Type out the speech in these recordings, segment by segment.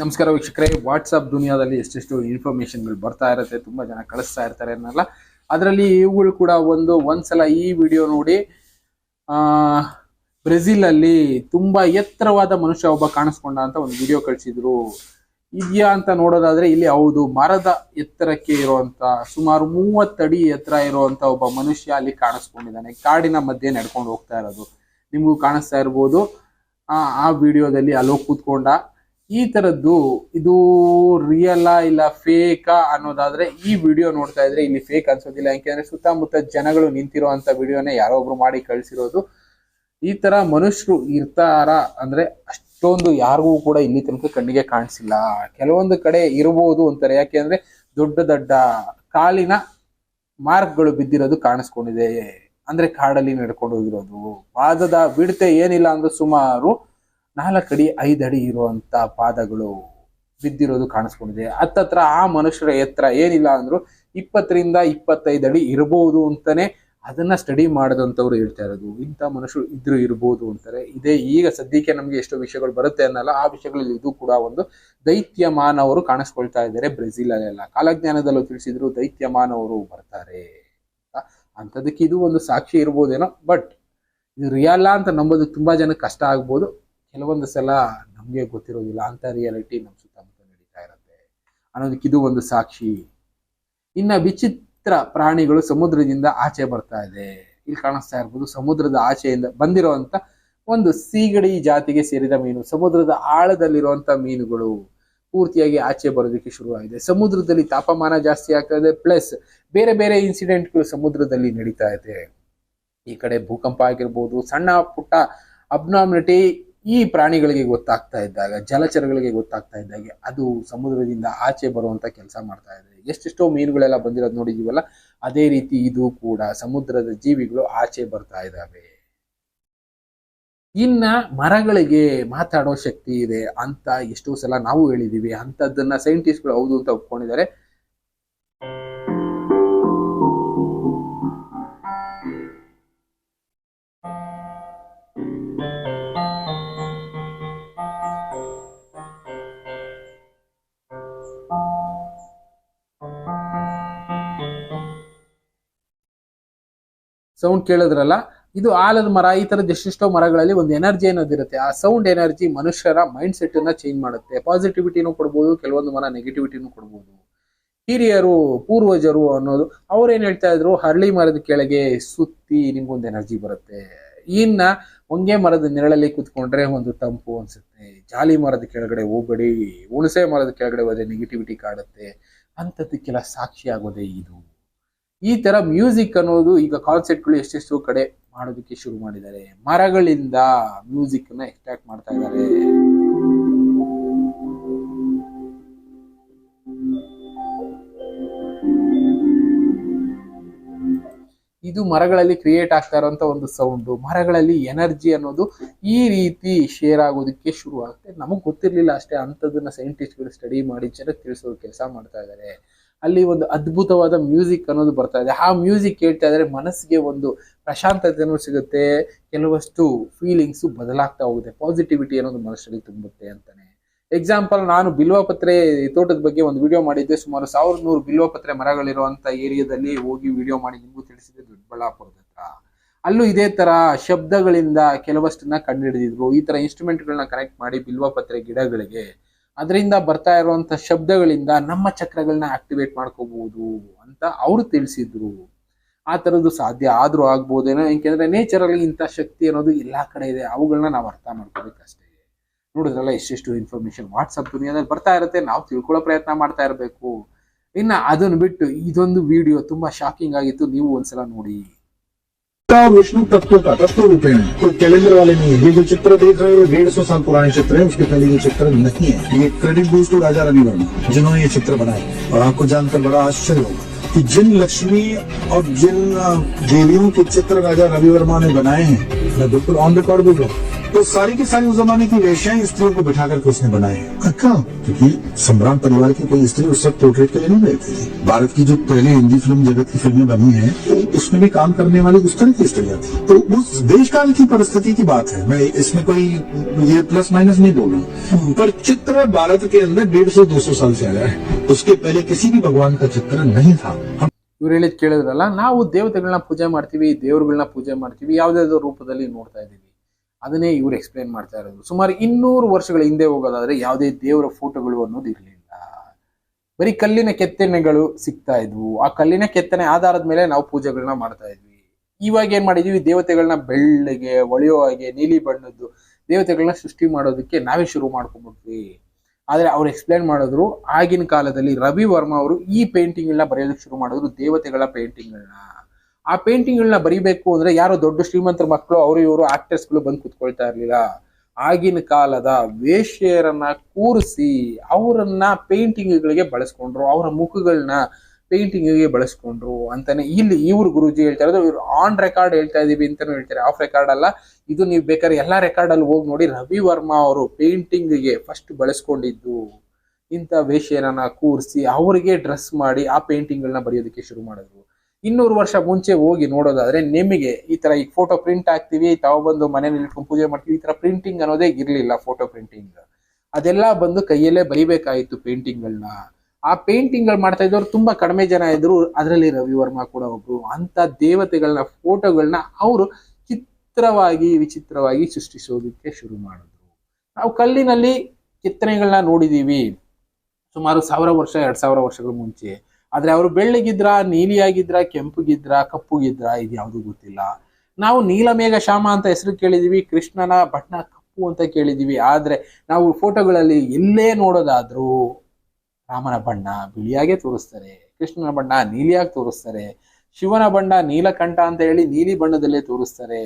ನಮಸ್ಕಾರ ವೀಕ್ಷಕರೇ. ವಾಟ್ಸಪ್ ದುನಿಯಾದಲ್ಲಿ ಎಷ್ಟೆಷ್ಟು ಇನ್ಫಾರ್ಮೇಶನ್ಗಳು ಬರ್ತಾ ಇರುತ್ತೆ, ತುಂಬಾ ಜನ ಕಳಿಸ್ತಾ ಇರ್ತಾರೆ ಅನ್ನಲ್ಲ. ಅದರಲ್ಲಿ ಇವುಗಳು ಕೂಡ ಒಂದು, ಒಂದ್ಸಲ ಈ ವಿಡಿಯೋ ನೋಡಿ. ಆ ಬ್ರೆಜಿಲ್ ಅಲ್ಲಿ ತುಂಬಾ ಎತ್ತರವಾದ ಮನುಷ್ಯ ಒಬ್ಬ ಕಾಣಿಸ್ಕೊಂಡ ಅಂತ ಒಂದು ವಿಡಿಯೋ ಕಳಿಸಿದ್ರು. ಇದೆಯಾ ಅಂತ ನೋಡೋದಾದ್ರೆ ಇಲ್ಲಿ ಹೌದು, ಮರದ ಎತ್ತರಕ್ಕೆ ಇರುವಂತ, ಸುಮಾರು ಮೂವತ್ತಡಿ ಎತ್ತರ ಇರುವಂತ ಒಬ್ಬ ಮನುಷ್ಯ ಅಲ್ಲಿ ಕಾಣಿಸ್ಕೊಂಡಿದ್ದಾನೆ. ಕಾಡಿನ ಮಧ್ಯೆ ನಡ್ಕೊಂಡು ಹೋಗ್ತಾ ಇರೋದು. ನಿಮಗೂ ಕಾಣಿಸ್ತಾ ಇರ್ಬೋದು. ಆ ವಿಡಿಯೋದಲ್ಲಿ ಅಲ್ಲೋಗಿ ಕೂತ್ಕೊಂಡ. ಈ ತರದ್ದು ಇದು ರಿಯಲಾ ಇಲ್ಲ ಫೇಕಾ ಅನ್ನೋದಾದ್ರೆ ಈ ವಿಡಿಯೋ ನೋಡ್ತಾ ಇದ್ರೆ ಇಲ್ಲಿ ಫೇಕ್ ಅನ್ಸೋದಿಲ್ಲ. ಯಾಕೆಂದ್ರೆ ಸುತ್ತಮುತ್ತ ಜನಗಳು ನಿಂತಿರುವಂತ ವಿಡಿಯೋನೇ ಯಾರೋ ಒಬ್ರು ಮಾಡಿ ಕಳ್ಸಿರೋದು. ಈ ತರ ಮನುಷ್ಯರು ಇರ್ತಾರ ಅಂದ್ರೆ ಅಷ್ಟೊಂದು ಯಾರಿಗೂ ಕೂಡ ಇಲ್ಲಿ ತನಕ ಕಣ್ಣಿಗೆ ಕಾಣಿಸಿಲ್ಲ. ಕೆಲವೊಂದು ಕಡೆ ಇರಬಹುದು ಅಂತಾರೆ. ಯಾಕೆಂದ್ರೆ ದೊಡ್ಡ ದೊಡ್ಡ ಕಾಲಿನ ಮಾರ್ಕ್ಗಳು ಬಿದ್ದಿರೋದು ಕಾಣಿಸ್ಕೊಂಡಿದೆ. ಅಂದ್ರೆ ಕಾಡಲ್ಲಿ ನಡ್ಕೊಂಡು ಹೋಗಿರೋದು. ಪಾದದ ಬಿಡತೆ ಏನಿಲ್ಲ ಅಂದ್ರೆ ಸುಮಾರು ನಾಲ್ಕಡಿ, ಐದಡಿ ಇರುವಂತ ಪಾದಗಳು ಬಿದ್ದಿರೋದು ಕಾಣಿಸ್ಕೊಂಡಿದೆ. ಹತ್ತತ್ರ ಆ ಮನುಷ್ಯರ ಎತ್ತರ ಏನಿಲ್ಲ ಅಂದ್ರು ಇಪ್ಪತ್ತರಿಂದ ಇಪ್ಪತ್ತೈದು ಅಡಿ ಇರಬಹುದು ಅಂತಾನೆ ಅದನ್ನ ಸ್ಟಡಿ ಮಾಡದಂತವ್ರು ಹೇಳ್ತಾ ಇರೋದು. ಇಂಥ ಮನುಷ್ಯರು ಇದ್ರು ಇರಬಹುದು ಅಂತಾರೆ. ಇದೇ ಈಗ ಸದ್ಯಕ್ಕೆ ನಮ್ಗೆ ಎಷ್ಟೋ ವಿಷಯಗಳು ಬರುತ್ತೆ ಅನ್ನಲ್ಲ, ಆ ವಿಷಯಗಳಲ್ಲಿ ಇದು ಕೂಡ ಒಂದು ದೈತ್ಯ ಮಾನವರು ಕಾಣಿಸ್ಕೊಳ್ತಾ ಇದ್ದಾರೆ ಬ್ರೆಜಿಲ್ ಅಲ್ಲೆಲ್ಲ ಕಾಲಜ್ಞಾನದಲ್ಲೂ ತಿಳಿಸಿದ್ರು ದೈತ್ಯ ಮಾನವರು ಬರ್ತಾರೆ ಅಂತ. ಅಂಥದಕ್ಕೆ ಇದು ಒಂದು ಸಾಕ್ಷಿ ಇರ್ಬೋದೇನೋ, ಬಟ್ ಇದು ರಿಯಲ್ಲ ಅಂತ ನಂಬೋದು, ತುಂಬಾ ಜನಕ್ಕೆ ಕಷ್ಟ ಆಗ್ಬೋದು. ಕೆಲವೊಂದು ಸಲ ನಮಗೆ ಗೊತ್ತಿರೋದಿಲ್ಲ. ಅಂತ ರಿಯಾಲಿಟಿ ನಮ್ಮ ಸುತ್ತಮುತ್ತ ನಡೀತಾ ಇರುತ್ತೆ. ಅನ್ನೋದಕ್ಕೆ ಇದು ಒಂದು ಸಾಕ್ಷಿ. ಇನ್ನ ವಿಚಿತ್ರ ಪ್ರಾಣಿಗಳು ಸಮುದ್ರದಿಂದ ಆಚೆ ಬರ್ತಾ ಇದೆ. ಇಲ್ಲಿ ಕಾಣಿಸ್ತಾ ಇರ್ಬೋದು ಸಮುದ್ರದ ಆಚೆಯಿಂದ ಬಂದಿರುವಂತ ಒಂದು ಸೀಗಡಿ ಜಾತಿಗೆ ಸೇರಿದ ಮೀನು, ಸಮುದ್ರದ ಆಳದಲ್ಲಿರುವಂತ ಮೀನುಗಳು ಪೂರ್ತಿಯಾಗಿ ಆಚೆ ಬರೋದಕ್ಕೆ ಶುರುವಾಗಿದೆ. ಸಮುದ್ರದಲ್ಲಿ ತಾಪಮಾನ ಜಾಸ್ತಿ ಆಗ್ತಾ ಇದೆ, ಪ್ಲಸ್ ಬೇರೆ ಬೇರೆ ಇನ್ಸಿಡೆಂಟ್ಗಳು ಸಮುದ್ರದಲ್ಲಿ ನಡೀತಾ ಇದೆ. ಈ ಕಡೆ ಭೂಕಂಪ ಆಗಿರ್ಬೋದು, ಸಣ್ಣ ಪುಟ್ಟ ಅಬ್ನಾಮಿನಿಟಿ ಈ ಪ್ರಾಣಿಗಳಿಗೆ ಗೊತ್ತಾಗ್ತಾ ಇದ್ದಾಗ, ಜಲಚರಗಳಿಗೆ ಗೊತ್ತಾಗ್ತಾ ಇದ್ದಾಗೆ, ಅದು ಸಮುದ್ರದಿಂದ ಆಚೆ ಬರುವಂತ ಕೆಲಸ ಮಾಡ್ತಾ ಇದೆ. ಎಷ್ಟೆಷ್ಟೋ ಮೀನುಗಳೆಲ್ಲ ಬಂದಿರೋದು ನೋಡಿದೀವಲ್ಲ ಅದೇ ರೀತಿ ಇದು ಕೂಡ ಸಮುದ್ರದ ಜೀವಿಗಳು ಆಚೆ ಬರ್ತಾ ಇದ್ದಾವೆ. ಇನ್ನ ಮರಗಳಿಗೆ ಮಾತಾಡೋ ಶಕ್ತಿ ಇದೆ ಅಂತ ಎಷ್ಟೋ ಸಲ ನಾವು ಹೇಳಿದೀವಿ. ಅಂಥದ್ದನ್ನ ಸೈಂಟಿಸ್ಟ್ಗಳು ಹೌದು ಅಂತ ಒಪ್ಕೊಂಡಿದ್ದಾರೆ. ಸೌಂಡ್ ಕೇಳಿದ್ರಲ್ಲ, ಇದು ಆಲದ ಮರ, ಈ ತರದ ಎಷ್ಟೆಷ್ಟೋ ಮರಗಳಲ್ಲಿ ಒಂದು ಎನರ್ಜಿ ಅನ್ನೋದಿರುತ್ತೆ ಆ ಸೌಂಡ್ ಎನರ್ಜಿ ಮನುಷ್ಯರ ಮೈಂಡ್ ಸೆಟ್ ಅನ್ನ ಚೇಂಜ್ ಮಾಡುತ್ತೆ. ಪಾಸಿಟಿವಿಟಿನೂ ಕೊಡ್ಬೋದು, ಕೆಲವೊಂದು ಮರ ನೆಗೆಟಿವಿಟಿನೂ ಕೊಡ್ಬೋದು. ಹಿರಿಯರು, ಪೂರ್ವಜರು ಅನ್ನೋದು ಅವ್ರೇನು ಹೇಳ್ತಾ ಇದ್ರು? ಹರಳಿ ಮರದ ಕೆಳಗೆ ಸುತ್ತಿ ನಿಮ್ಗೊಂದು ಎನರ್ಜಿ ಬರುತ್ತೆ. ಇನ್ನ ಹೊಂಗೆ ಮರದ ನೆರಳಲ್ಲಿ ಕೂತ್ಕೊಂಡ್ರೆ ಒಂದು ತಂಪು ಅನ್ಸುತ್ತೆ. ಜಾಲಿ ಮರದ ಕೆಳಗಡೆ ಹೋಗ್ಬೇಡಿ. ಹುಣಸೆ ಮರದ ಕೆಳಗಡೆ ಹೋದ್ರೆ ನೆಗೆಟಿವಿಟಿ ಕಾಡುತ್ತೆ. ಅಂಥದ್ದಕ್ಕೆಲ್ಲ ಸಾಕ್ಷಿ ಆಗೋದೇ ಇದು. ಈ ತರ ಮ್ಯೂಸಿಕ್ ಅನ್ನೋದು ಈಗ ಕಾನ್ಸೆಪ್ಟ್ಗಳು ಎಷ್ಟೆಷ್ಟೋ ಕಡೆ ಮಾಡೋದಕ್ಕೆ ಶುರು ಮಾಡಿದ್ದಾರೆ. ಮರಗಳಿಂದ ಮ್ಯೂಸಿಕ್ನ ಎಕ್ಸ್ಟ್ರಾಕ್ಟ್ ಮಾಡ್ತಾ ಇದ್ದಾರೆ. ಇದು ಮರಗಳಲ್ಲಿ ಕ್ರಿಯೇಟ್ ಆಗ್ತಾ ಇರುವಂತ ಒಂದು ಸೌಂಡ್ ಮರಗಳಲ್ಲಿ ಎನರ್ಜಿ ಅನ್ನೋದು ಈ ರೀತಿ ಶೇರ್ ಆಗೋದಕ್ಕೆ ಶುರು ಆಗುತ್ತೆ ನಮಗ್ ಗೊತ್ತಿರ್ಲಿಲ್ಲ ಅಷ್ಟೇ ಅಂಥದ್ದನ್ನ ಸೈಂಟಿಸ್ಟ್ಗಳು ಸ್ಟಡಿ ಮಾಡಿ ಜನ ತಿಳಿಸೋ ಕೆಲಸ ಮಾಡ್ತಾ ಇದ್ದಾರೆ. ಅಲ್ಲಿ ಒಂದು ಅದ್ಭುತವಾದ ಮ್ಯೂಸಿಕ್ ಅನ್ನೋದು ಬರ್ತಾ ಇದೆ. ಆ ಮ್ಯೂಸಿಕ್ ಕೇಳ್ತಾ ಇದ್ರೆ ಮನಸ್ಸಿಗೆ ಒಂದು ಪ್ರಶಾಂತತೆನೂ ಸಿಗುತ್ತೆ. ಕೆಲವಷ್ಟು ಫೀಲಿಂಗ್ಸ್ ಬದಲಾಗ್ತಾ ಹೋಗುತ್ತೆ. ಪಾಸಿಟಿವಿಟಿ ಅನ್ನೋದು ಮನಸ್ಸಲ್ಲಿ ತುಂಬುತ್ತೆ ಅಂತಾನೆ. ಎಕ್ಸಾಂಪಲ್ ನಾನು ಬಿಲ್ವಪತ್ರೆ ತೋಟದ ಬಗ್ಗೆ ಒಂದು ವಿಡಿಯೋ ಮಾಡಿದ್ದೆ. ಸುಮಾರು ಸಾವಿರದ ನೂರು ಬಿಲ್ವಪತ್ರೆ ಮರಗಳಿರುವಂತ ಏರಿಯಾದಲ್ಲಿ ಹೋಗಿ ವಿಡಿಯೋ ಮಾಡಿ ನಿಮಗೂ ತಿಳಿಸಿದೆ ದೊಡ್ಡಬಳ್ಳಾಪುರದ ಹತ್ರ. ಅಲ್ಲೂ ಇದೇ ತರ ಶಬ್ದಗಳಿಂದ ಕೆಲವಷ್ಟನ್ನ ಕಂಡುಹಿಡಿದಿದ್ರು. ಈ ತರ ಇನ್ಸ್ಟ್ರೂಮೆಂಟ್ಗಳನ್ನ ಕನೆಕ್ಟ್ ಮಾಡಿ ಬಿಲ್ವಪತ್ರೆ ಗಿಡಗಳಿಗೆ. ಅದರಿಂದ ಬರ್ತಾ ಇರುವಂತ ಶಬ್ದಗಳಿಂದ ನಮ್ಮ ಚಕ್ರಗಳನ್ನ ಆಕ್ಟಿವೇಟ್ ಮಾಡ್ಕೋಬಹುದು ಅಂತ ಅವರು ತಿಳಿಸಿದ್ರು. ಆ ತರದ್ದು ಸಾಧ್ಯ ಆದ್ರೂ ಆಗ್ಬೋದೇನೋ ಯಾಕೆಂದ್ರೆ ನೇಚರ್ ಅಲ್ಲಿ ಇಂಥ ಶಕ್ತಿ ಅನ್ನೋದು ಎಲ್ಲ ಕಡೆ ಇದೆ. ಅವುಗಳನ್ನ ನಾವು ಅರ್ಥ ಮಾಡ್ಕೋಬೇಕಷ್ಟೇ ನೋಡಿದ್ರಲ್ಲ ಎಷ್ಟೆಷ್ಟು ಇನ್ಫಾರ್ಮೇಶನ್ ವಾಟ್ಸಪ್ ದುನಿಯಾದಲ್ಲಿ ಬರ್ತಾ ಇರುತ್ತೆ. ನಾವು ತಿಳ್ಕೊಳ್ಳೋ ಪ್ರಯತ್ನ ಮಾಡ್ತಾ ಇರಬೇಕು. ಇನ್ನ ಅದನ್ನ ಬಿಟ್ಟು ಇದೊಂದು ವಿಡಿಯೋ ತುಂಬಾ ಶಾಕಿಂಗ್ ಆಗಿತ್ತು. ನೀವು ಒಂದ್ಸಲ ನೋಡಿ. का विष्णु तत्व का तत्व रूपेण है। कोई कैलेंडर वाले नहीं है। ये जो चित्र देख रहे हो डेढ़ सौ साल पुराने चित्र है। उसके पहले ये चित्र नहीं है। ये credit goes to Raja Ravi Varma जिन्होंने ये चित्र बनाए। और आपको जानकर बड़ा आश्चर्य होगा कि जिन लक्ष्मी और जिन देवियों के चित्र राजा रवि वर्मा ने बनाए हैं, मैं बिल्कुल ऑन रिकॉर्ड बोल रहा हूँ। तो सारी की सारी उस जमाने की वेश्याएं स्त्रियों को बिठा करके उसने बनाए हैं और क्यों क्योंकि सम्राट परिवार की कोई स्त्री उस वक्त पोर्ट्रेट के लिए नहीं गई थी भारत की जो पहले हिंदी फिल्म जगत की फिल्में बनी है उसमें भी काम करने वाली उस तरह की स्त्रियां थी तो उस देश काल की परिस्थिति की बात है मैं इसमें कोई ये प्लस माइनस नहीं बोल रहा हूं। पर चित्र भारत के अंदर डेढ़ सौ दो सौ साल से आया है उसके पहले किसी भी भगवान का चित्र नहीं था हम ಇವ್ರು ಹೇಳಿದ್ ಕೇಳಿದ್ರಲ್ಲ ನಾವು ದೇವತೆಗಳನ್ನ ಪೂಜೆ ಮಾಡ್ತೀವಿ ದೇವ್ರುಗಳನ್ನ ಪೂಜೆ ಮಾಡ್ತೀವಿ ಯಾವ್ದಾದ್ರು ರೂಪದಲ್ಲಿ ನೋಡ್ತಾ ಇದೀವಿ ಅದನ್ನೇ ಇವ್ರು ಎಕ್ಸ್ಪ್ಲೇನ್ ಮಾಡ್ತಾ ಇರೋದು. ಸುಮಾರು ಇನ್ನೂರು ವರ್ಷಗಳ ಹಿಂದೆ ಹೋಗೋದಾದ್ರೆ ಯಾವುದೇ ದೇವರ ಫೋಟೋಗಳು ಅನ್ನೋದು ಇರಲಿಲ್ಲ. ಬರೀ ಕಲ್ಲಿನ ಕೆತ್ತನೆಗಳು ಸಿಗ್ತಾ ಇದ್ವು. ಆ ಕಲ್ಲಿನ ಕೆತ್ತನೆ ಆಧಾರದ ಮೇಲೆ ನಾವು ಪೂಜೆಗಳನ್ನ ಮಾಡ್ತಾ ಇದ್ವಿ. ಇವಾಗ ಏನ್ ಮಾಡಿದೀವಿ? ದೇವತೆಗಳನ್ನ ಬೆಳ್ಳಗೆ, ಒಳೆಯೋ ಹಾಗೆ, ನೀಲಿ ಬಣ್ಣದ್ದು ದೇವತೆಗಳನ್ನ ಸೃಷ್ಟಿ ಮಾಡೋದಕ್ಕೆ ನಾವೇ ಶುರು ಮಾಡ್ಕೊಂಡ್ಬಿಟ್ವಿ. ಆದ್ರೆ ಅವ್ರು ಎಕ್ಸ್ಪ್ಲೇನ್ ಮಾಡಿದ್ರು, ಆಗಿನ ಕಾಲದಲ್ಲಿ ರವಿ ವರ್ಮಾ ಅವರು ಈ ಪೇಂಟಿಂಗ್ ಎಲ್ಲ ಬರೆಯೋದಕ್ಕೆ ಶುರು ಮಾಡಿದ್ರು ದೇವತೆಗಳ ಪೇಂಟಿಂಗ್ ಗಳನ್ನ. ಆ ಪೇಂಟಿಂಗ್ ಗಳನ್ನ ಬರಿಬೇಕು ಅಂದ್ರೆ ಯಾರೋ ದೊಡ್ಡ ಶ್ರೀಮಂತರ ಮಕ್ಕಳು, ಅವರು ಇವರು ಆಕ್ಟರ್ಸ್ಗಳು ಬಂದು ಕುತ್ಕೊಳ್ತಾ ಇರ್ಲಿಲ್ಲ. ಆಗಿನ ಕಾಲದ ವೇಶ್ಯರನ್ನ ಕೂರಿಸಿ ಅವರನ್ನ ಪೇಂಟಿಂಗ್ ಗಳಿಗೆ ಬಳಸ್ಕೊಂಡ್ರು, ಅವರ ಮುಖಗಳನ್ನ ಪೇಂಟಿಂಗ್ಗೆ ಬಳಸ್ಕೊಂಡ್ರು ಅಂತಾನೆ ಇಲ್ಲಿ ಇವ್ರು ಗುರುಜಿ ಹೇಳ್ತಾ ಇರೋದು. ಇವ್ರು ಆನ್ ರೆಕಾರ್ಡ್ ಹೇಳ್ತಾ ಇದೀವಿ ಅಂತಾನು ಹೇಳ್ತಾರೆ. ಆಫ್ ರೆಕಾರ್ಡ್ ಅಲ್ಲ. ಇದು ನೀವು ಬೇಕಾದ್ರೆ ಎಲ್ಲಾ ರೆಕಾರ್ಡ್ ಅಲ್ಲಿ ಹೋಗಿ ನೋಡಿ ರವಿ ವರ್ಮಾ ಅವರು ಪೇಂಟಿಂಗ್ಗೆ ಫಸ್ಟ್ ಬಳಸ್ಕೊಂಡಿದ್ದು. ಇಂಥ ವೇಷ್ಯರನ್ನ ಕೂರಿಸಿ ಅವರಿಗೆ ಡ್ರೆಸ್ ಮಾಡಿ ಆ ಪೇಂಟಿಂಗ್ ಗಳನ್ನ ಬರೆಯೋದಕ್ಕೆ ಶುರು ಮಾಡಿದ್ರು. ಇನ್ನೂರು ವರ್ಷ ಮುಂಚೆ ಹೋಗಿ ನೋಡೋದಾದ್ರೆ ನಿಮಗೆ ಈ ತರ ಈ ಫೋಟೋ ಪ್ರಿಂಟ್ ಹಾಕ್ತಿವಿ ಬಂದು ಮನೇಲಿ ಇಟ್ಕೊಂಡು ಪೂಜೆ ಮಾಡ್ತೀವಿ, ಈ ತರ ಪ್ರಿಂಟಿಂಗ್ ಅನ್ನೋದೇ ಇರ್ಲಿಲ್ಲ ಫೋಟೋ ಪ್ರಿಂಟಿಂಗ್ ಅದೆಲ್ಲ ಬಂದು ಕೈಯಲ್ಲೇ ಬರಿಬೇಕಾಯಿತು ಪೇಂಟಿಂಗ್ ಗಳನ್ನ. ಆ ಪೇಂಟಿಂಗ್ಗಳು ಮಾಡ್ತಾ ಇದ್ದವ್ರು ತುಂಬಾ ಕಡಿಮೆ ಜನ ಇದ್ರು, ಅದರಲ್ಲಿ ರವಿವರ್ಮ ಕೂಡ ಒಬ್ರು. ಅಂತ ದೇವತೆಗಳನ್ನ ಫೋಟೋಗಳನ್ನ ಅವರು ಚಿತ್ರವಾಗಿ, ವಿಚಿತ್ರವಾಗಿ ಸೃಷ್ಟಿಸೋದಕ್ಕೆ ಶುರು ಮಾಡಿದ್ರು. ನಾವು ಕಲ್ಲಿನಲ್ಲಿ ಕೆತ್ತನೆಗಳನ್ನ ನೋಡಿದೀವಿ. ಸುಮಾರು ಸಾವಿರ ವರ್ಷ, ಎರಡ್ ಸಾವಿರ ವರ್ಷಗಳ ಮುಂಚೆ. ಆದ್ರೆ ಅವರು ಬೆಳ್ಳಗಿದ್ರ, ನೀಲಿಯಾಗಿದ್ರ, ಕೆಂಪುಗಿದ್ರ, ಕಪ್ಪುಗಿದ್ರ, ಇದು ಯಾವುದು ಗೊತ್ತಿಲ್ಲ. ನಾವು ನೀಲಮೇಘ ಶ್ಯಾಮ ಅಂತ ಹೆಸರು ಕೇಳಿದೀವಿ, ಕೃಷ್ಣನ ಬಣ್ಣ ಕಪ್ಪು ಅಂತ ಕೇಳಿದೀವಿ. ಆದರೆ ನಾವು ಫೋಟೋಗಳಲ್ಲಿ ಎಲ್ಲೇ ನೋಡೋದಾದರೂ ರಾಮನ ಬಣ್ಣ ಬಿಳಿಯಾಗೆ ತೋರಿಸ್ತಾರೆ, ಕೃಷ್ಣನ ಬಣ್ಣ ನೀಲಿಯಾಗಿ ತೋರಿಸ್ತಾರೆ, ಶಿವನ ಬಣ್ಣ ನೀಲಕಂಠ ಅಂತ ಹೇಳಿ ನೀಲಿ ಬಣ್ಣದಲ್ಲೇ ತೋರಿಸ್ತಾರೆ.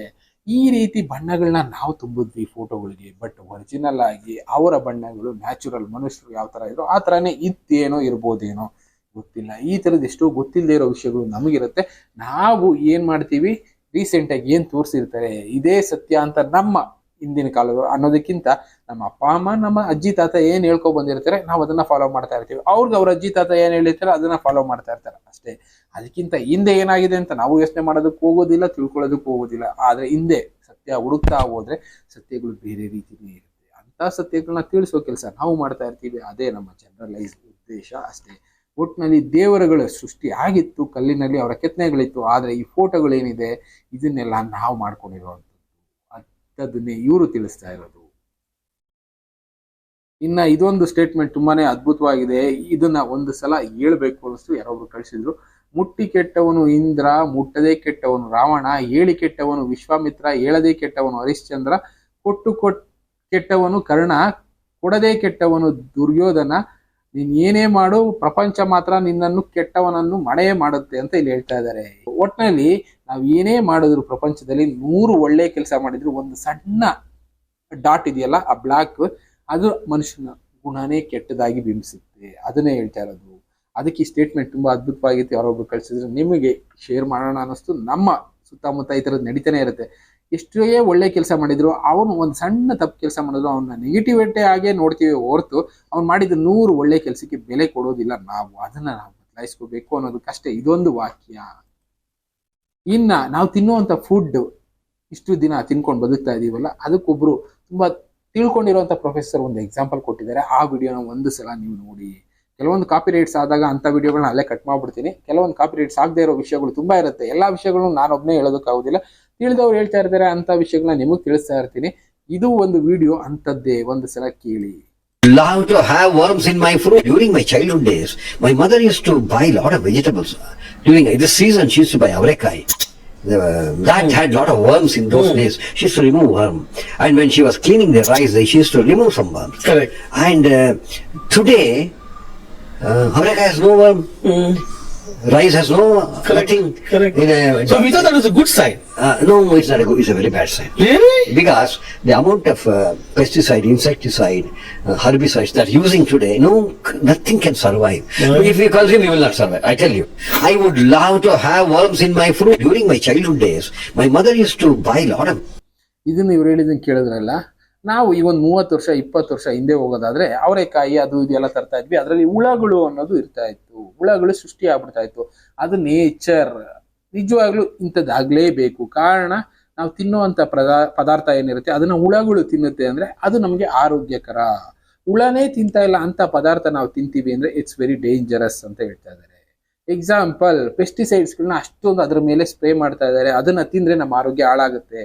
ಈ ರೀತಿ ಬಣ್ಣಗಳನ್ನ ನಾವು ತುಂಬಿದ್ವಿ ಫೋಟೋಗಳಿಗೆ, ಬಟ್ ಒರಿಜಿನಲ್ ಆಗಿ ಅವರ ಬಣ್ಣಗಳು ನ್ಯಾಚುರಲ್ ಮನುಷ್ಯರು ಯಾವ ತರ ಇದ್ರು ಆ ತರನೇ ಇತ್ತೇನೋ ಇರ್ಬೋದೇನೋ. ಗೊತ್ತಿಲ್ಲ. ಈ ತರದ ಎಷ್ಟೋ ಗೊತ್ತಿಲ್ಲದೆ ಇರೋ ವಿಷಯಗಳು ನಮಗಿರುತ್ತೆ. ನಾವು ಏನ್ ಮಾಡ್ತೀವಿ? ರೀಸೆಂಟ್ ಆಗಿ ಏನ್ ತೋರಿಸಿರ್ತಾರೆ? ಇದೇ ಸತ್ಯ ಅಂತ ನಮ್ಮ ಹಿಂದಿನ ಕಾಲದವರು ಅನ್ನೋದಕ್ಕಿಂತ ನಮ್ಮ ಅಪ್ಪ, ಅಮ್ಮ, ನಮ್ಮ ಅಜ್ಜಿ, ತಾತ ಏನ್ ಹೇಳ್ಕೊ ಬಂದಿರ್ತಾರೆ, ನಾವು ಅದನ್ನ ಫಾಲೋ ಮಾಡ್ತಾ ಇರ್ತೀವಿ. ಅವ್ರಿಗೆ ಅವ್ರ ಅಜ್ಜಿ, ತಾತ ಏನ್ ಹೇಳಿರ್ತಾರೆ ಅದನ್ನ ಫಾಲೋ ಮಾಡ್ತಾ ಇರ್ತಾರೆ ಅಷ್ಟೇ. ಅದಕ್ಕಿಂತ ಹಿಂದೆ ಏನಾಗಿದೆ ಅಂತ ನಾವು ಯೋಚನೆ ಮಾಡೋದಕ್ಕೆ ಹೋಗೋದಿಲ್ಲ, ತಿಳ್ಕೊಳ್ಳೋದಕ್ಕೆ ಹೋಗೋದಿಲ್ಲ. ಆದ್ರೆ ಹಿಂದೆ ಸತ್ಯ ಹುಡುಕ್ತಾ ಹೋದ್ರೆ ಸತ್ಯಗಳು ಬೇರೆ ರೀತಿನೇ ಇರುತ್ತೆ. ಅಂತ ಸತ್ಯಗಳನ್ನ ತಿಳಿಸೋ ಕೆಲಸ ನಾವು ಮಾಡ್ತಾ ಇರ್ತೀವಿ. ಅದೇ ನಮ್ಮ ಜನರಲೈಸ್ ಉದ್ದೇಶ ಅಷ್ಟೇ. ಒಟ್ಟಿನಲ್ಲಿ ದೇವರುಗಳ ಸೃಷ್ಟಿ ಆಗಿತ್ತು, ಕಲ್ಲಿನಲ್ಲಿ ಅವರ ಕೆತ್ತನೆಗಳಿತ್ತು, ಆದರೆ ಈ ಫೋಟೋಗಳೇನಿದೆ ಇದನ್ನೆಲ್ಲ ನಾವು ಮಾಡ್ಕೊಂಡಿರುವಂಥದ್ದು. ಅಂಥದ್ದನ್ನೇ ಇವರು ತಿಳಿಸ್ತಾ ಇರೋದು. ಇನ್ನು ಇದೊಂದು ಸ್ಟೇಟ್ಮೆಂಟ್ ತುಂಬಾನೇ ಅದ್ಭುತವಾಗಿದೆ. ಇದನ್ನ ಒಂದು ಸಲ ಹೇಳ್ಬೇಕು ಅನಿಸ್ತು ಯಾರೊಬ್ರು ಕಳಿಸಿದ್ರು, ಮುಟ್ಟಿ ಕೆಟ್ಟವನು ಇಂದ್ರ, ಮುಟ್ಟದೆ ಕೆಟ್ಟವನು ರಾವಣ ಏಳಿ ಕೆಟ್ಟವನು ವಿಶ್ವಾಮಿತ್ರ, ಹೇಳದೇ ಕೆಟ್ಟವನು ಹರಿಶ್ಚಂದ್ರ, ಕೊಟ್ಟು ಕೊಟ್, ಕೆಟ್ಟವನು ಕರ್ಣ, ಕೊಡದೇ ಕೆಟ್ಟವನು ದುರ್ಯೋಧನ ನೀನ್ ಏನೇ ಮಾಡು, ಪ್ರಪಂಚ ಮಾತ್ರ ನಿನ್ನನ್ನು ಕೆಟ್ಟವನನ್ನು ಮಳೆ ಮಾಡುತ್ತೆ ಅಂತ ಇಲ್ಲಿ ಹೇಳ್ತಾ ಇದ್ದಾರೆ. ಒಟ್ಟಿನಲ್ಲಿ ನಾವು ಏನೇ ಮಾಡಿದ್ರು ಪ್ರಪಂಚದಲ್ಲಿ ನೂರು ಒಳ್ಳೆ ಕೆಲಸ ಮಾಡಿದ್ರು, ಒಂದು ಸಣ್ಣ ಡಾಟ್ ಇದೆಯಲ್ಲ, ಆ ಬ್ಲಾಕ್, ಅದು ಮನುಷ್ಯನ ಗುಣನೇ ಕೆಟ್ಟದಾಗಿ ಬಿಂಬಿಸುತ್ತೆ. ಅದನ್ನೇ ಹೇಳ್ತಾ ಇರೋದು. ಅದಕ್ಕೆ ಈ ಸ್ಟೇಟ್ಮೆಂಟ್ ತುಂಬಾ ಅದ್ಭುತವಾಗಿತ್ತು ಯಾರೊಬ್ರು ಕಳಿಸಿದ್ರೆ. ನಿಮಗೆ ಶೇರ್ ಮಾಡೋಣ ಅನ್ನಿಸ್ತು ನಮ್ಮ ಸುತ್ತಮುತ್ತ ಈ ಥರದ್ದು ನಡೀತಾನೆ ಇರುತ್ತೆ. ಎಷ್ಟೇ ಒಳ್ಳೆ ಕೆಲಸ ಮಾಡಿದ್ರು, ಅವನು ಒಂದು ಸಣ್ಣ ತಪ್ಪು ಕೆಲಸ ಮಾಡಿದ್ರು ಅವನ್ನ ನೆಗೆಟಿವಿಟಿ ಆಗೇ ನೋಡ್ತೀವಿ ಹೊರತು ಅವ್ನು ಮಾಡಿದ ನೂರು ಒಳ್ಳೆ ಕೆಲಸಕ್ಕೆ ಬೆಲೆ ಕೊಡೋದಿಲ್ಲ. ನಾವು ಅದನ್ನ ನಾವು ಬದಲಾಯಿಸ್ಕೋಬೇಕು ಅನ್ನೋದಕ್ಕಷ್ಟೇ ಇದೊಂದು ವಾಕ್ಯ. ಇನ್ನ ನಾವು ತಿನ್ನುವಂಥ ಫುಡ್ ಇಷ್ಟು ದಿನ ತಿನ್ಕೊಂಡು ಬದುಕ್ತಾ ಇದೀವಲ್ಲ, ಅದಕ್ಕೊಬ್ರು ತುಂಬಾ ತಿಳ್ಕೊಂಡಿರುವಂತ ಪ್ರೊಫೆಸರ್ ಒಂದು ಎಕ್ಸಾಂಪಲ್ ಕೊಟ್ಟಿದ್ದಾರೆ. ಆ ವಿಡಿಯೋನ ಒಂದು ಸಲ ನೀವು ನೋಡಿ. ಕೆಲವೊಂದು ಕಾಪಿ ರೈಟ್ಸ್ ಆದಾಗ ಅಂತ ವಿಡಿಯೋಗಳನ್ನ ಅಲ್ಲೇ ಕಟ್ ಮಾಡ್ಬಿಡ್ತೀನಿ ಕೆಲವೊಂದು ಕಾಪಿ ರೈಟ್ಸ್ ಆಗದೆ ಇರೋ ವಿಷಯಗಳು ತುಂಬಾ ಇರುತ್ತೆ ಎಲ್ಲಾ ವಿಷಯಗಳನ್ನು ನಾನೊಬ್ನೇ ಹೇಳೋದಕ್ಕಾಗೋದಿಲ್ಲ ತಿಳಿದವ್ರು ಹೇಳ್ತಾ ಇರ್ತಾರೆ ಅಂತ ವಿಷಯಗಳನ್ನ ನಿಮಗೆ ತಿಳಿಸ್ತಾ ಇರ್ತೀನಿ ಇದು ಒಂದು ವಿಡಿಯೋ ಅಂತದ್ದೇ ಒಂದು ಸಲ ಕೇಳಿ Love to have worms in my fruit. During my childhood days, my mother used to buy a lot of vegetables. During this season, she used to buy avrekai. That had lot of worms in those days. She used to remove worm. And when she was cleaning the rice, she used to remove some worms. Correct. And uh, today, uh, avrekai has no worm. Rice has no Correct. nothing. Correct. In a- So we thought that was a good sign. uh, no, it's not a good. It's a very bad sign. Really? Because the amount of uh, pesticide, insecticide, uh, herbicides that using today, no, nothing can survive. No. If you consume, you will not survive. I tell you. I would love to have worms in my fruit. During my childhood days, my mother used to buy a lot of ಇದನ್ನ ಇವ್ರು ಹೇಳಿದ್ದನ್ನ ಕೇಳಿದ್ರಲ್ಲ ನಾವು ಈ ಒಂದು ಮೂವತ್ತು ವರ್ಷ, ಇಪ್ಪತ್ತು ವರ್ಷ ಹಿಂದೆ ಹೋಗೋದಾದ್ರೆ ಅವರೆಕಾಯಿ ಅದು ಇದೆಲ್ಲ ತರ್ತಾ ಇದ್ವಿ. ಅದರಲ್ಲಿ ಹುಳಗಳು ಅನ್ನೋದು ಇರ್ತಾ ಇತ್ತು. ಹುಳಗಳು ಸೃಷ್ಟಿ ಆಗ್ಬಿಡ್ತಾ ಇತ್ತು. ಅದು ನೇಚರ್ ನಿಜವಾಗ್ಲೂ ಇಂಥದ್ದಾಗಲೇಬೇಕು ಕಾರಣ ನಾವು ತಿನ್ನುವಂಥ ಪ್ರದಾ, ಪದಾರ್ಥ ಏನಿರುತ್ತೆ, ಅದನ್ನ ಹುಳಗಳು ತಿನ್ನುತ್ತೆ ಅಂದ್ರೆ ಅದು ನಮಗೆ ಆರೋಗ್ಯಕರ. ಹುಳನೇ ತಿಂತಾ ಇಲ್ಲ ಅಂತ ಪದಾರ್ಥ ನಾವು ತಿಂತೀವಿ ಅಂದ್ರೆ ಇಟ್ಸ್ ವೆರಿ ಡೇಂಜರಸ್ ಅಂತ ಹೇಳ್ತಾ ಇದ್ದಾರೆ ಎಕ್ಸಾಂಪಲ್ ಪೆಸ್ಟಿಸೈಡ್ಸ್ಗಳನ್ನ ಅಷ್ಟೊಂದು ಅದ್ರ ಮೇಲೆ ಸ್ಪ್ರೇ ಮಾಡ್ತಾ ಇದ್ದಾರೆ ಅದನ್ನ ತಿಂದ್ರೆ ನಮ್ಮ ಆರೋಗ್ಯ ಹಾಳಾಗುತ್ತೆ.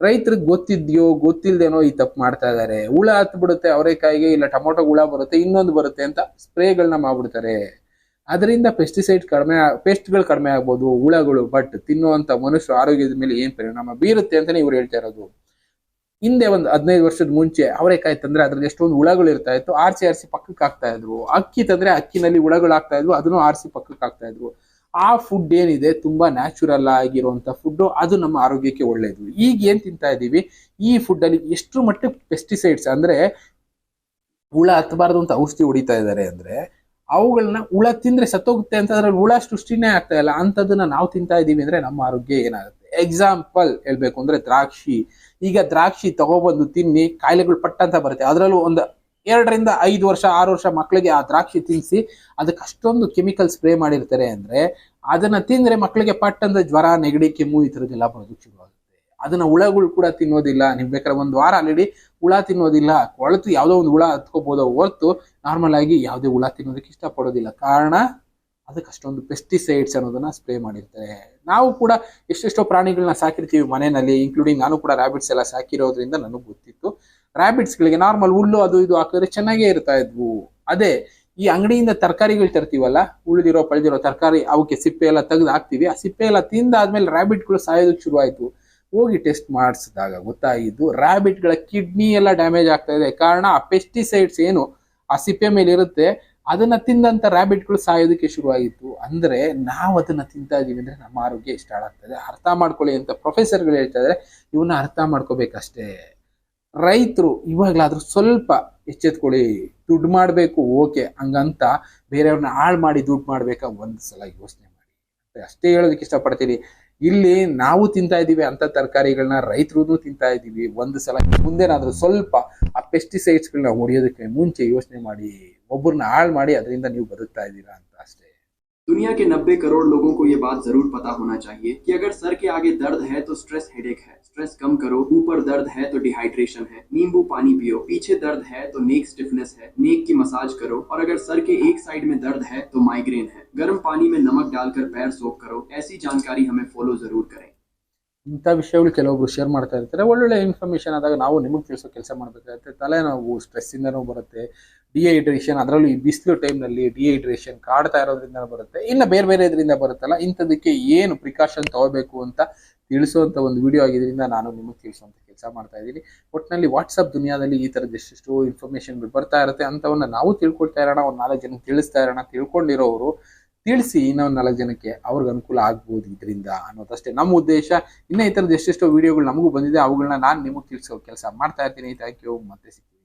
ರೈತರಿಗೆ ಗೊತ್ತಿದ್ಯೋ, ಗೊತ್ತಿಲ್ದೇನೋ ಈ ತಪ್ಪು ಮಾಡ್ತಾ ಇದ್ದಾರೆ. ಹುಳ ಹತ್ ಬಿಡುತ್ತೆ ಅವರೆಕಾಯಿಗೆ ಇಲ್ಲ ಟೊಮೊಟೊ ಹುಳ ಬರುತ್ತೆ, ಇನ್ನೊಂದು ಬರುತ್ತೆ ಅಂತ ಸ್ಪ್ರೇಗಳನ್ನ ಮಾಡ್ಬಿಡ್ತಾರೆ. ಅದರಿಂದ ಪೆಸ್ಟಿಸೈಡ್ ಕಡಿಮೆ ಪೆಸ್ಟ್ಗಳು ಕಡಿಮೆ ಆಗ್ಬೋದು, ಹುಳಗಳು ಬಟ್ ತಿನ್ನುವಂತ ಮನುಷ್ಯರ ಆರೋಗ್ಯದ ಮೇಲೆ ಏನ್ ಪರಿಣಾಮ ಬೀರುತ್ತೆ ಅಂತಾನೆ ಇವ್ರು ಹೇಳ್ತಾ ಇರೋದು. ಹಿಂದೆ ಒಂದು ಹದಿನೈದು ವರ್ಷದ ಮುಂಚೆ ಅವರೇಕಾಯಿ ತಂದ್ರೆ ಅದ್ರಲ್ಲಿ ಎಷ್ಟೊಂದು ಹುಳಗಳು ಇರ್ತಾ ಇತ್ತು, ಆರ್ಸಿ ಆರ್ಸಿ ಪಕ್ಕಕ್ಕೆ ಹಾಕ್ತಾ ಇದ್ರು ಅಕ್ಕಿ ತಂದ್ರೆ ಅಕ್ಕಿನಲ್ಲಿ ಹುಳಗಳು ಆಗ್ತಾ ಇದ್ವು, ಅದನ್ನು ಆರ್ಸಿ ಪಕ್ಕಕ್ಕೆ ಹಾಕ್ತಾ ಇದ್ರು ಆ ಫುಡ್ ಏನಿದೆ ತುಂಬಾ ನ್ಯಾಚುರಲ್ ಆಗಿರುವಂತ ಫುಡ್ ಅದು ನಮ್ಮ ಆರೋಗ್ಯಕ್ಕೆ ಒಳ್ಳೇದು. ಈಗ ಏನ್ ತಿಂತಾ ಇದ್ದೀವಿ ಈ ಫುಡ್ ಅಲ್ಲಿ ಎಷ್ಟು ಮಟ್ಟಿಗೆ ಪೆಸ್ಟಿಸೈಡ್ಸ್ ಅಂದ್ರೆ ಹುಳ ಹತ್ತಬಾರ್ದು ಅಂತ ಔಷಧಿ ಹೊಡಿತಾ ಇದ್ದಾರೆ ಅಂದ್ರೆ ಅವುಗಳನ್ನ ಹುಳ ತಿಂದ್ರೆ ಸತ್ತೋಗುತ್ತೆ ಅಂತ ಅದ್ರಲ್ಲಿ ಹುಳ ಸೃಷ್ಟಿನೇ ಆಗ್ತಾ ಇಲ್ಲ. ಅಂತದನ್ನ ನಾವು ತಿಂತಾ ಇದೀವಿ ಅಂದ್ರೆ ನಮ್ಮ ಆರೋಗ್ಯ ಏನಾಗುತ್ತೆ? ಎಕ್ಸಾಂಪಲ್ ಹೇಳ್ಬೇಕು ಅಂದ್ರೆ ದ್ರಾಕ್ಷಿ. ಈಗ ದ್ರಾಕ್ಷಿ ತಗೊಬಂದು ತಿನ್ನಿ, ಕಾಯಿಲೆಗಳು ಪಟ್ಟ ಅಂತ ಬರುತ್ತೆ. ಅದರಲ್ಲೂ ಒಂದು ಎರಡರಿಂದ ಐದು ವರ್ಷ, ಆರು ವರ್ಷ ಮಕ್ಕಳಿಗೆ ಆ ದ್ರಾಕ್ಷಿ ತಿನ್ನಿಸಿ ಅದಕ್ಕೆ ಅಷ್ಟೊಂದು ಕೆಮಿಕಲ್ ಸ್ಪ್ರೇ ಮಾಡಿರ್ತಾರೆ ಅಂದರೆ ಅದನ್ನು ತಿಂದರೆ ಮಕ್ಕಳಿಗೆ ಪಟ್ಟಂದ ಜ್ವರ, ನೆಗಡಿ, ಕೆಮ್ಮು ಈ ಥರದ್ದೆಲ್ಲ ಬರೋದಕ್ಕೆ ಶುರುವಾಗುತ್ತೆ ಅದನ್ನು ಹುಳಗಳು ಕೂಡ ತಿನ್ನೋದಿಲ್ಲ. ನೀವು ಬೇಕಾದ್ರೆ ಒಂದು ವಾರ ಆಲ್ರೆಡಿ ಹುಳ ತಿನ್ನೋದಿಲ್ಲ. ಕೊಳತು ಯಾವುದೋ ಒಂದು ಹುಳ ಹತ್ಕೋಬೋದೋ ಹೊರತು ನಾರ್ಮಲ್ ಆಗಿ ಯಾವುದೇ ಹುಳ ತಿನ್ನೋದಕ್ಕೆ ಇಷ್ಟಪಡೋದಿಲ್ಲ. ಕಾರಣ ಅದಕ್ಕೆ ಅಷ್ಟೊಂದು ಪೆಸ್ಟಿಸೈಡ್ಸ್ ಅನ್ನೋದನ್ನ ಸ್ಪ್ರೇ ಮಾಡಿರ್ತಾರೆ. ನಾವು ಕೂಡ ಎಷ್ಟೆಷ್ಟೋ ಪ್ರಾಣಿಗಳನ್ನ ಸಾಕಿರ್ತೀವಿ ಮನೆಯಲ್ಲಿ ಇನ್ಕ್ಲೂಡಿಂಗ್ ನಾನು ಕೂಡ ರ್ಯಾಬಿಟ್ಸ್ ಎಲ್ಲ ಸಾಕಿರೋದ್ರಿಂದ ನನಗೆ ಗೊತ್ತಿತ್ತು. ರ್ಯಾಬಿಟ್ಸ್ಗಳಿಗೆ ನಾರ್ಮಲ್ ಹುಲ್ಲು ಅದು ಇದು ಹಾಕಿದ್ರೆ ಚೆನ್ನಾಗೇ ಇರ್ತಾ ಇದ್ವು. ಅದೇ, ಈ ಅಂಗಡಿಯಿಂದ ತರಕಾರಿಗಳು ತರ್ತೀವಲ್ಲ, ಉಳಿದಿರೋ ಪಳೆದಿರೋ ತರಕಾರಿ ಅವಕ್ಕೆ ಸಿಪ್ಪೆ ಎಲ್ಲ ತೆಗೆದು ಹಾಕ್ತಿವಿ. ಆ ಸಿಪ್ಪೆ ಎಲ್ಲ ತಿಂದಾದ್ಮೇಲೆ ರ್ಯಾಬಿಟ್ಗಳು ಸಾಯೋದಕ್ಕೆ ಶುರುವಾಯಿತು. ಹೋಗಿ ಟೆಸ್ಟ್ ಮಾಡಿಸಿದಾಗ ಗೊತ್ತಾಗಿದ್ದು ರ್ಯಾಬಿಟ್ಗಳ ಕಿಡ್ನಿ ಎಲ್ಲ ಡ್ಯಾಮೇಜ್ ಆಗ್ತಾ ಇದೆ. ಕಾರಣ ಆ ಪೆಸ್ಟಿಸೈಡ್ಸ್ ಏನು ಆ ಸಿಪ್ಪೆ ಮೇಲೆ ಇರುತ್ತೆ. ಅದನ್ನ ತಿಂದಂತ ರ್ಯಾಬಿಟ್ಗಳು ಸಾಯೋದಕ್ಕೆ ಶುರುವಾಗಿತ್ತು ಅಂದ್ರೆ ನಾವು ಅದನ್ನ ತಿಂತಾ ಇದೀವಿ ಅಂದ್ರೆ ನಮ್ಮ ಆರೋಗ್ಯ ಇಷ್ಟ ಆಗ್ತದೆ ಅರ್ಥ ಮಾಡ್ಕೊಳ್ಳಿ ಅಂತ ಪ್ರೊಫೆಸರ್ಗಳು ಹೇಳ್ತಾ ಇದ್ದಾರೆ ಇವನ್ನ ಅರ್ಥ ಮಾಡ್ಕೋಬೇಕಷ್ಟೇ. ರೈತರು ಇವಾಗ್ಲಾದ್ರೂ ಸ್ವಲ್ಪ ಎಚ್ಚೆತ್ಕೊಳ್ಳಿ. ದುಡ್ಡು ಮಾಡಬೇಕು, ಓಕೆ, ಹಂಗಂತ ಬೇರೆಯವ್ರನ್ನ ಹಾಳು ಮಾಡಿ ದುಡ್ಡು ಮಾಡ್ಬೇಕಾ ಒಂದು ಸಲ ಯೋಚನೆ ಮಾಡಿ. ಅಷ್ಟೇ ಹೇಳೋದಕ್ಕೆ ಇಷ್ಟಪಡ್ತೀನಿ. ಇಲ್ಲಿ ನಾವು ತಿಂತಾ ಇದ್ದೀವಿ ಅಂತ ತರಕಾರಿಗಳನ್ನ ರೈತರು ತಿಂತಾ ಇದ್ದೀವಿ. ಒಂದು ಸಲ ಮುಂದೇನಾದ್ರೂ ಸ್ವಲ್ಪ ಆ ಪೆಸ್ಟಿಸೈಡ್ಸ್ಗಳನ್ನ ಹೊಡೆಯೋದಕ್ಕೆ ಮುಂಚೆ ಯೋಚನೆ ಮಾಡಿ ಒಬ್ಬರನ್ನ ಹಾಳು ಮಾಡಿ ಅದರಿಂದ ನೀವು ಬದುಕ್ತಾ ಇದ್ದೀರಾ ಅಂತ ಅಷ್ಟೇ. दुनिया के 90 करोड़ लोगों को ये बात ज़रूर पता होना चाहिए कि अगर सर के आगे दर्द है तो स्ट्रेस हेडेक है। स्ट्रेस कम करो, ऊपर दर्द है तो डिहाइड्रेशन है। नींबू पानी पियो, पीछे दर्द है तो नेक स्टिफनेस है। नेक की मसाज करो और अगर सर के एक साइड में दर्द है तो माइग्रेन है। गर्म पानी में नमक डालकर पैर सोख करो। ऐसी जानकारी हमें फॉलो ज़रूर करें। ಇಂಥ ವಿಷಯಗಳು ಕೆಲವೊಬ್ರು ಶೇರ್ ಮಾಡ್ತಾ ಇರ್ತಾರೆ. ಒಳ್ಳೊಳ್ಳೆ ಇನ್ಫಾರ್ಮೇಶನ್ ಆದಾಗ ನಾವು ನಿಮಗೆ ತಿಳಿಸೋ ಕೆಲಸ ಮಾಡಬೇಕಾಗುತ್ತೆ. ತಲೆನೋವು ಸ್ಟ್ರೆಸ್ಸಿಂದನೂ ಬರುತ್ತೆ. ಡಿಹೈಡ್ರೇಷನ್ ಅದರಲ್ಲೂ ಈ ಬಿಸಿಲು ಟೈಮ್ನಲ್ಲಿ ಡಿಹೈಡ್ರೇಷನ್ ಕಾಡ್ತಾ ಇರೋದ್ರಿಂದ ಬರುತ್ತೆ. ಇನ್ನು ಬೇರೆ ಬೇರೆ ಇದರಿಂದ ಬರುತ್ತಲ್ಲ, ಇಂಥದಕ್ಕೆ ಏನು ಪ್ರಿಕಾಷನ್ ತಗೋಬೇಕು ಅಂತ ತಿಳಿಸುವಂಥ ಒಂದು ವಿಡಿಯೋ ಆಗಿದ್ದರಿಂದ ನಾನು ನಿಮಗೆ ತಿಳಿಸುವಂಥ ಕೆಲಸ ಮಾಡ್ತಾ ಇದ್ದೀನಿ. ಒಟ್ಟಿನಲ್ಲಿ ವಾಟ್ಸಪ್ ದುನಿಯಾದಲ್ಲಿ ಈ ಥರದ ಎಷ್ಟೆಷ್ಟು ಇನ್ಫಾರ್ಮೇಷನ್ಗಳು ಬರ್ತಾ ಇರುತ್ತೆ. ಅಂಥವನ್ನ ನಾವು ತಿಳ್ಕೊಳ್ತಾ ಇರೋಣ ಒಂದು ನಾಲ್ಕು ಜನಕ್ಕೆ ತಿಳಿಸ್ತಾ ಇರೋಣ, ತಿಳ್ಕೊಂಡಿರೋರು ತಿಳಿಸಿ ಇನ್ನೊಂದು ನಾಲ್ಕು ಜನಕ್ಕೆ ಅವ್ರಿಗೆ ಅನುಕೂಲ ಆಗ್ಬೋದು ಇದರಿಂದ ಅನ್ನೋದಷ್ಟೇ. ನಮ್ಮ ಉದ್ದೇಶ ಇನ್ನ ಈ ಥರದ್ದು ಎಷ್ಟೆಷ್ಟೋ ವಿಡಿಯೋಗಳು ನಮಗೂ ಬಂದಿದೆ ಅವುಗಳನ್ನ ನಾನು ನಿಮಗೆ ತಿಳಿಸೋ ಕೆಲಸ ಮಾಡ್ತಾ ಇರ್ತೀನಿ. ಥ್ಯಾಂಕ್ ಯು ಮತ್ತೆ ಸಿಗ್ತೀನಿ